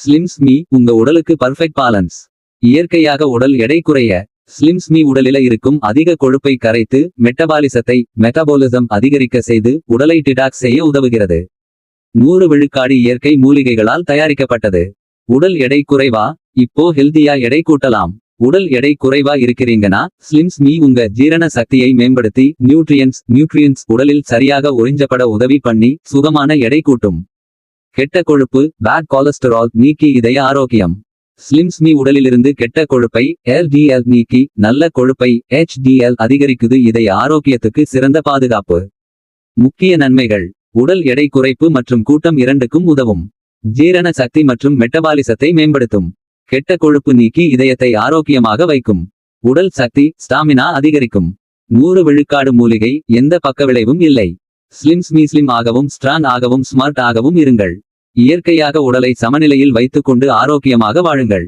ஸ்லிம்ஸ் me உங்க உடலுக்கு perfect balance இயற்கையாக உடல் எடை குறைய ஸ்லிம்ஸ் மீ உடலில இருக்கும் அதிக கொழுப்பை கரைத்து மெட்டபாலிசத்தை மெட்டபாலிசம் அதிகரிக்க செய்து உடலை டிடாக்ஸ் செய்ய உதவுகிறது. நூறு விழுக்காடு இயற்கை மூலிகைகளால் தயாரிக்கப்பட்டது. உடல் எடை குறைவா? இப்போ ஹெல்தியா எடை கூட்டலாம். உடல் எடை குறைவா இருக்கிறீங்கன்னா ஸ்லிம்ஸ் மீ உங்க ஜீரண சக்தியை மேம்படுத்தி நியூட்ரியன்ஸ் நியூட்ரியன்ஸ் உடலில் சரியாக உறிஞ்சப்பட உதவி பண்ணி சுகமான எடை கூட்டும். கெட்ட கொழுப்பு பேட் கொலஸ்டரால் நீக்கி இதய ஆரோக்கியம். ஸ்லிம்ஸ் மீ உடலிலிருந்து கெட்ட கொழுப்பை எல்டிஎல் நீக்கி நல்ல கொழுப்பை எச்டிஎல் அதிகரிக்குது இதய ஆரோக்கியத்துக்கு சிறந்த பாதுகாப்பு. முக்கிய நன்மைகள் உடல் எடை குறைப்பு மற்றும் கூட்டம் இரண்டுக்கும் உதவும். ஜீரண சக்தி மற்றும் மெட்டபாலிசத்தை மேம்படுத்தும். கெட்ட கொழுப்பு நீக்கி இதயத்தை ஆரோக்கியமாக வைக்கும். உடல் சக்தி ஸ்டாமினா அதிகரிக்கும். நூறு விழுக்காடு மூலிகை எந்த பக்கவிளைவும் இல்லை. ஸ்லிம்ஸ் மீ ஸ்லிம் ஆகவும் ஸ்ட்ராங் ஆகவும் ஸ்மார்ட் ஆகவும் இருங்கள். இயற்கையாக உடலை சமநிலையில் வைத்துக்கொண்டு ஆரோக்கியமாக வாழுங்கள்.